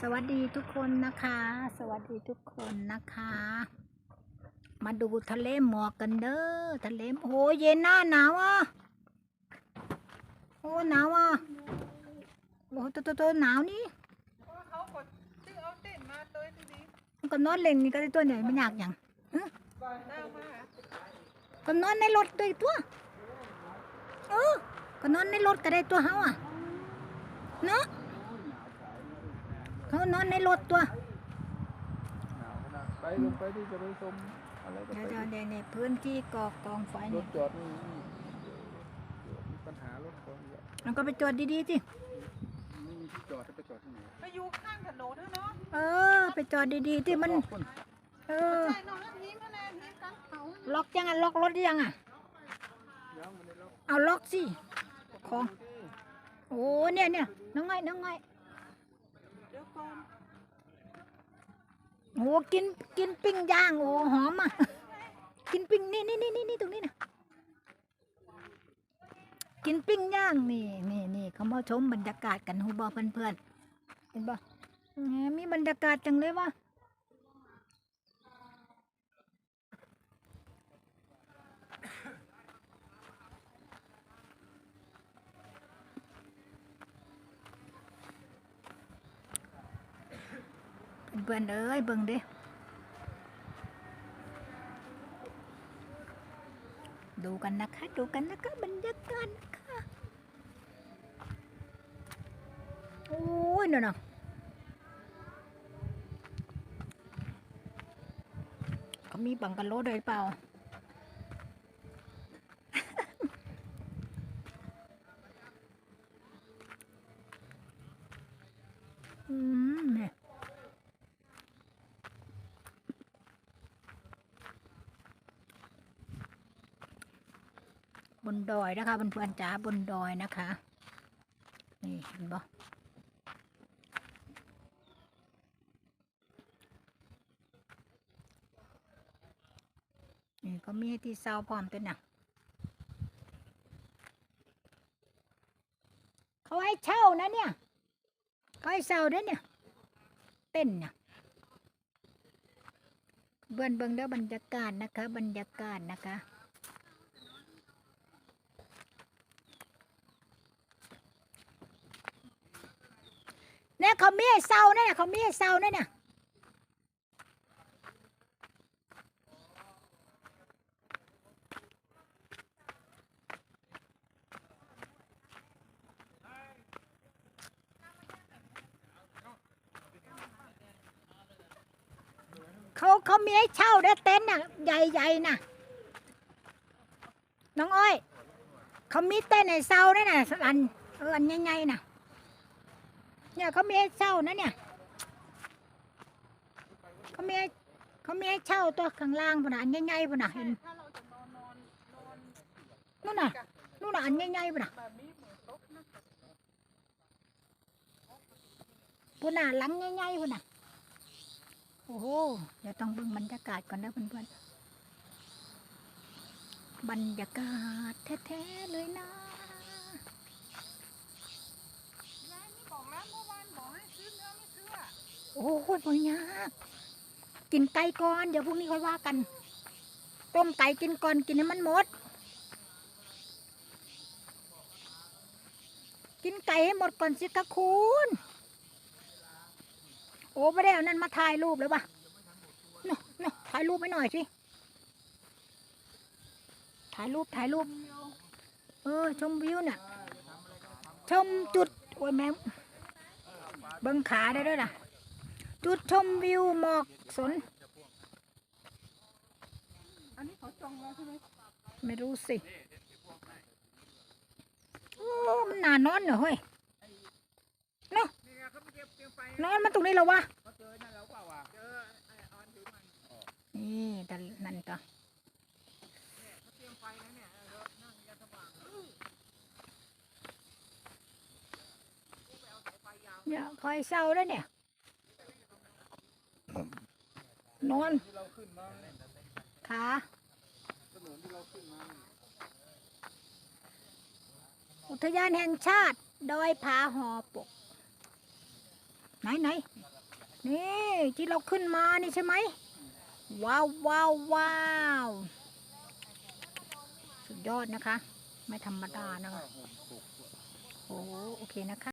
สวัสดีทุกคนนะคะ สวัสดีทุกคนนะคะ มาดูทะเลหมอกกันเด้อทะเลโอ้เย็นหน้าหนาวอะโอ้หนาวอะโอ้ตัวตัวตัวหนาวนี่เขากดซื้อเอาเต้นมาตัวนี้ก็นอนเล่นนี่ก็ได้ตัวใหญ่ไม่อยากอย่างก็นอนในรถด้วยตัวเออก็นอนในรถก็ได้ตัวเขาอะเนาะ เขานอนในรถตัวไปลงไปที่จะไปชมอะไรก็เดี๋ยวไปเดี๋ยวเดี๋ยวในพื้นที่กอกกองไฟรเนี่ถยจอดนี่มีปัญหารถตรงนี้มันก็ไปจอดดีๆสิไม่มีที่จอดจะไปจอดที่ไหนไปอยู่ข้างถนนเถอะเนาะเออ ไปจอดดีๆที่มัน คนเออ ใช่นอนแล้วทีมคะแนนทีมกันเขาล็อกยังอะล็อกรถยังอะยังไม่ได้ล็อกเอาล็อกสิของโอ้เนี่ยเนี่ยน้องไงน้องไงเดี๋ยวก่อน โอ้กินกินปิ้งย่างโอ้หอมอะ กินปิ้งนี่นี่นี่นี่ตรงนี้นะกินปิ้งย่างนี่นี่นี่เขามาชมบรรยากาศกันฮูบอเพื่อนๆเห็นปะมมีบรรยากาศจังเลยวะ พื่อนๆเอ้ยเบิ่งเด้ดูกันนะคะ ดูกันนะคะบรรยากาศนะคะโอ้ยเนาะเนาะเขามีบังกะโลด้วยเปล่าอืมเนี่ย บนดอยนะคะเพื่อนๆจ๋าบนดอยนะคะ นี่เห็นบ่นี่ก็มีที่เศร้าพร้อมตัวน่ะเขาให้เช่านะเนี่ยเขาให้เช่าด้วยเนี่ยเต้นเนี่ยเบื้อนเบื้องเด้อบรรยากาศนะคะ บรรยากาศนะคะ เนี่ยเขามีให้เศร้าเนี่ยเขามีให้เศร้าเนี่ยเนี่ยเขาเขามีให้เช่าได้เต็นท์น่ะใหญ่ๆน่ะน้องอ้อย เขามีเต้นท์ให้เศร้าเนี่ยน่ะอันอออันใหญ่ๆน่ะ เนี่ยเขามีให้เช่านะเนี่ยเขามีให้เขามีให้เช่าตัวข้างล่างพุ่นน่ะอันใหญ่ๆพุ่นน่ะเห็นถ้าเราจะนอนนอนนอนนู่นน่ะนู่นน่ะอันใหญ่ๆพุ่นน่ะแบบนี้เหมือนโต๊ะนะพุ่นน่ะหลังใหญ่ๆพุ่นน่ะโอ้โหเดี๋ยวต้องเบิ่งบรรยากาศก่อนนะเพื่อนๆบรรยากาศแท้ๆเลยนะ ยายนี่บอกแล้วเมื่อวานบอกให้ซื้อเนื้อไม่ซื้ออะ โอ้โหบ่ยากกินไก่ก่อนเดี๋ยวพรุ่งนี้ค่อยว่ากัน ต้มไก่กินก่อนกินให้มันหมด กินไก่ให้หมดก่อนสิคะคุณโอ้ไม่ได้เอานั่นมาถ่ายรูปเลยปะเนาะเนาะถ่ายรูปไปหน่อยสิถ่ายรูปถ่ายรูป เออ ชมวิวเนี่ยชมจุด โอ้ยแม่เบิ้งขาได้ด้วยนะ จุดชมวิวหมอกสน อันนี้เขาจองแล้วใช่ไหมไม่รู้สิ โอ้ มันหนานอนเหรอเฮ้ยเนาะนอนมันตรงนี้เหรอวะเจอนั่นแล้วเปล่าอะเจอไอ้ออนถือมันนี่แต่นั่นก็เขาเตรียมไฟนะเนี่ยเออนั่งยันสว่างเนี่ยคอยเศร้าแล้วเนี่ย นอนขาอุทยานแห่งชาติ ดอยผาหอปก ไหนไหนนี่ที่เราขึ้นมานี่ใช่ไหม ว้าวว้าวว้าวสุดยอดนะคะ ไม่ธรรมดานะคะ โอ้โอเคนะคะ